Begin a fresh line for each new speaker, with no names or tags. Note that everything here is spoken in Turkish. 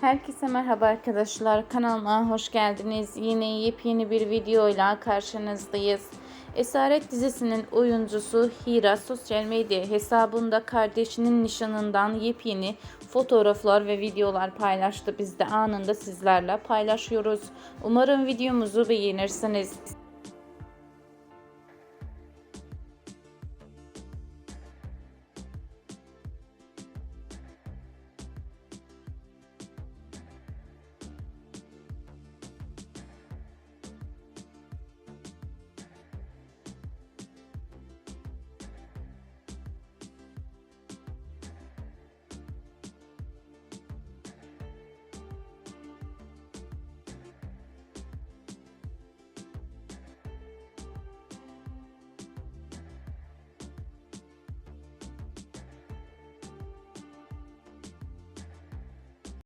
Herkese merhaba arkadaşlar. Kanalıma hoş geldiniz. Yine yepyeni bir videoyla karşınızdayız. Esaret dizisinin oyuncusu Hira sosyal medya hesabında kardeşinin nişanından yepyeni fotoğraflar ve videolar paylaştı. Biz de anında sizlerle paylaşıyoruz. Umarım videomuzu beğenirsiniz.